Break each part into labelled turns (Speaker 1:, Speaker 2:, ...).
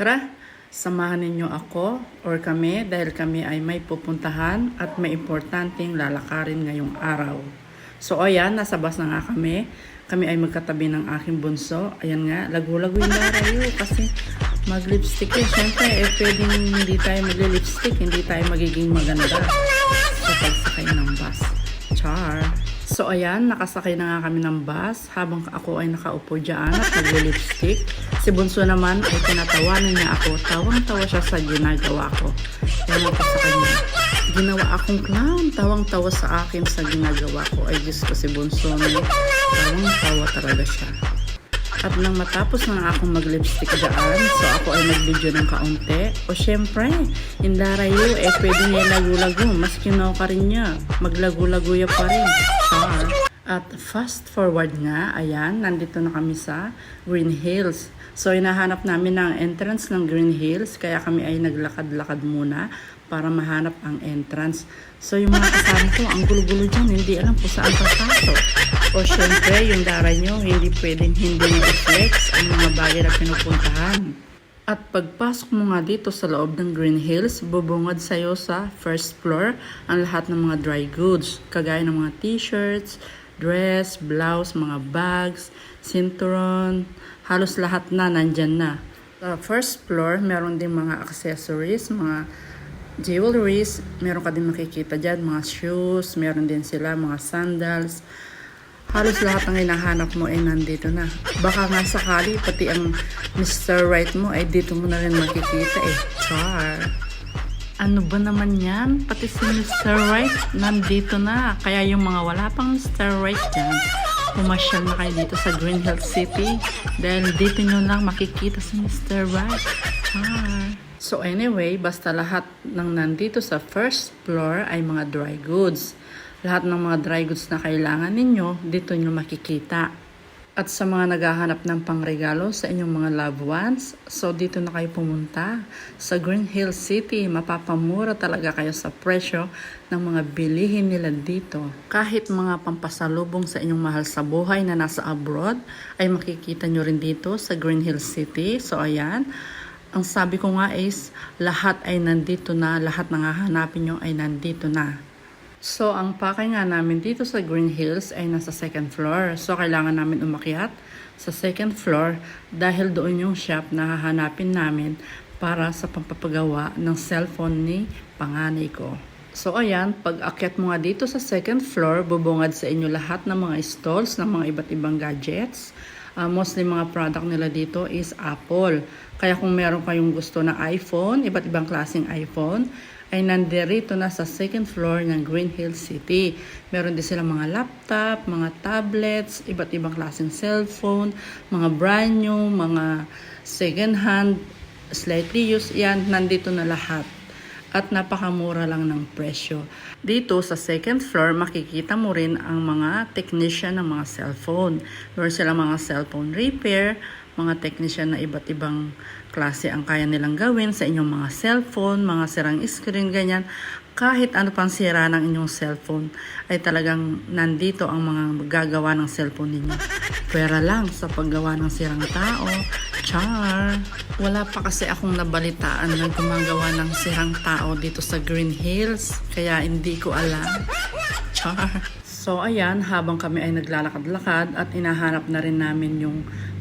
Speaker 1: Tara, samahan ninyo ako or kami dahil kami ay may pupuntahan at may importanteng lalakarin ngayong araw. So ayan, nasa bus na nga kami. Kami ay magkatabi ng aking bunso. Ayan nga, lagu-lago yung larayo kasi mag-lipstick eh. Siyempre, eh, pwedeng hindi tayo magli-lipstick, hindi tayo magiging maganda sa pagsakay ng bus. Char. So ayan, nakasakay na nga kami ng bus habang ako ay nakaupo dyan at nagli-lipstick. Si Bunso naman ay tinatawanan niya ako. Tawang-tawa siya sa ginagawa ko. Ewan ko sa kanya. Ginawa akong clown. Tawang-tawa sa akin sa ginagawa ko. Ay Diyos ko si Bunso. Tawang-tawa talaga siya. At nang matapos na akong mag-lipstick daan, so ako ay nag-video ng kaunti. O syempre, indarayo, eh pwede niya lagu-lago. Mas kinaw ka rin niya. Maglagu-lago ya pa rin. Char. At fast forward nga, ayan, nandito na kami sa Green Hills. So, hinahanap namin ang entrance ng Green Hills, kaya kami ay naglakad-lakad muna para mahanap ang entrance. So, yung mga kasama ko, ang gulo-gulo dyan, hindi alam kung saan pasasok. O syempre, yung dara nyo, hindi pwedeng hindi reflex ang mga bagay na pinupuntahan. At pagpasok mo nga dito sa loob ng Green Hills, bubungad sa'yo sa first floor ang lahat ng mga dry goods, kagaya ng mga t-shirts, dress, blouse, mga bags, cinturon, halos lahat na nandyan na. Sa first floor, meron din mga accessories, mga jewelries, meron ka din makikita dyan, mga shoes, meron din sila, mga sandals, halos lahat ng hinahanap mo ay nandito na. Baka nga sakali, pati ang Mr. Right mo ay dito mo na rin makikita eh. Char. Ano ba naman yan? Pati si Mr. Right nandito na. Kaya yung mga wala pang Mr. Right dyan, pumasyal na kayo dito sa Green Hill City. Dahil dito nyo lang makikita si Mr. Right. Char. So anyway, basta lahat ng nandito sa first floor ay mga dry goods. Lahat ng mga dry goods na kailangan ninyo, dito nyo makikita. At sa mga naghahanap ng pangregalo sa inyong mga loved ones, so dito na kayo pumunta sa Green Hill City. Mapapamura talaga kayo sa presyo ng mga bilihin nila dito. Kahit mga pampasalubong sa inyong mahal sa buhay na nasa abroad, ay makikita nyo rin dito sa Green Hill City. So ayan, ang sabi ko nga is lahat ay nandito na, lahat ng hahanapin nyo ay nandito na. So, ang pakay nga namin dito sa Green Hills ay nasa second floor. So, kailangan namin umakyat sa second floor dahil doon yung shop na hahanapin namin para sa pampapagawa ng cellphone ni panganay ko. So, ayan, pag akyat mo nga dito sa second floor, bubungad sa inyo lahat ng mga stalls ng mga iba't ibang gadgets. Uh, mostly mga product nila dito is Apple. Kaya kung meron kayong gusto na iPhone, iba't ibang klaseng iPhone, ay nandirito na sa second floor ng Green Hill City. Meron din sila mga laptop, mga tablets, iba't ibang klaseng cellphone, mga brand new, mga second hand, slightly used, yan, nandito na lahat at napakamura lang ng presyo. Dito sa second floor, makikita mo rin ang mga technician ng mga cellphone. Meron sila mga cellphone repair, mga technician na iba't ibang klase ang kaya nilang gawin sa inyong mga cellphone, mga sirang screen, ganyan. Kahit ano pang sira ng inyong cellphone, ay talagang nandito ang mga gagawa ng cellphone ninyo. Pwera lang sa paggawa ng sirang tao, char. Wala pa kasi akong nabalitaan na gumagawa ng sirang tao dito sa Green Hills, kaya hindi ko alam. Char. So ayan, habang kami ay naglalakad-lakad at inahanap na rin namin yung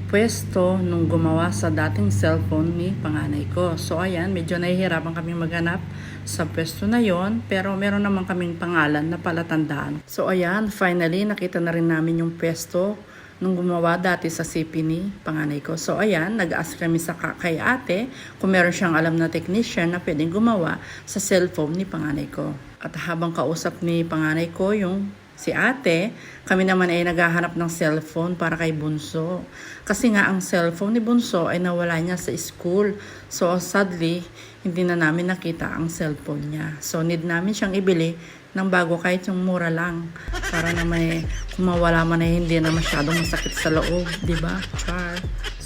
Speaker 1: pwesto nung gumawa sa dating cellphone ni panganay ko. So ayan, medyo nahihirapan kami maghanap sa pwesto na yon pero meron naman kaming pangalan na palatandaan. So ayan, finally nakita na rin namin yung pwesto nung gumawa dati sa CP ni panganay ko. So ayan, nag-ask kami sa ka- kay ate kung meron siyang alam na technician na pwedeng gumawa sa cellphone ni panganay ko. At habang kausap ni panganay ko yung si ate, kami naman ay naghahanap ng cellphone para kay Bunso. Kasi nga ang cellphone ni Bunso ay nawala niya sa school. So sadly, hindi na namin nakita ang cellphone niya. So need namin siyang ibili ng bago kahit yung mura lang. Para na may kung mawala man ay hindi na masyadong masakit sa loob. di ba Char.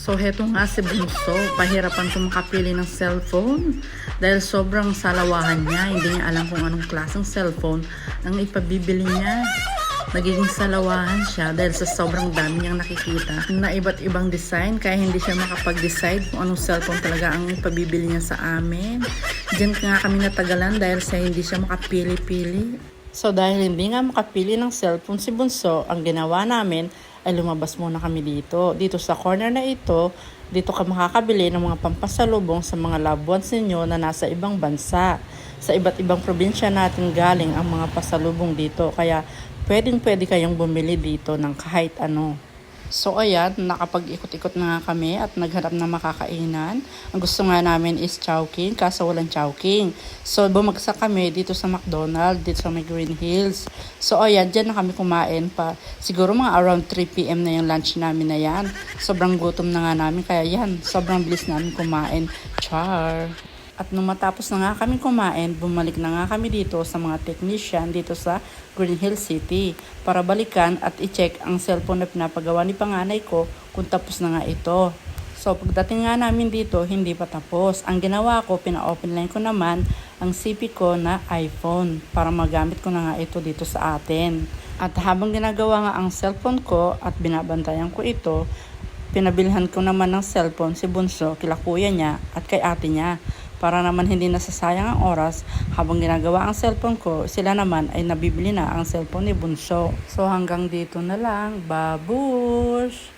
Speaker 1: So, heto nga si Bunso, pahirapan kong makapili ng cellphone dahil sobrang salawahan niya. Hindi niya alam kung anong klaseng cellphone ang ipabibili niya. nagiging salawahan siya dahil sa sobrang dami niyang nakikita na iba't ibang design kaya hindi siya makapag-decide kung anong cellphone talaga ang pabibili niya sa amin. Diyan nga kami natagalan dahil sa hindi siya makapili-pili. So dahil hindi nga makapili ng cellphone si Bunso, ang ginawa namin ay lumabas muna kami dito. Dito sa corner na ito, dito ka makakabili ng mga pampasalubong sa mga loved ones ninyo na nasa ibang bansa. Sa iba't ibang probinsya natin galing ang mga pasalubong dito. Kaya pwedeng pwede kayong bumili dito ng kahit ano. So ayan, nakapag-ikot-ikot na nga kami at naghanap ng makakainan. Ang gusto nga namin is chowking, kaso walang chowking. So bumagsak kami dito sa McDonald's, dito sa may Green Hills. So ayan, dyan na kami kumain pa. Siguro mga around 3pm na yung lunch namin na yan. Sobrang gutom na nga namin, kaya yan, sobrang bilis namin kumain. Char! At nung matapos na nga kami kumain, bumalik na nga kami dito sa mga technician dito sa Green Hill City para balikan at i-check ang cellphone na pinapagawa ni panganay ko kung tapos na nga ito. So pagdating nga namin dito, hindi pa tapos. Ang ginawa ko, pina-open line ko naman ang CP ko na iPhone para magamit ko na nga ito dito sa atin. At habang ginagawa nga ang cellphone ko at binabantayan ko ito, pinabilhan ko naman ng cellphone si Bunso kila kuya niya at kay ate niya para naman hindi nasasayang ang oras habang ginagawa ang cellphone ko, sila naman ay nabibili na ang cellphone ni Bunso. So hanggang dito na lang, babush!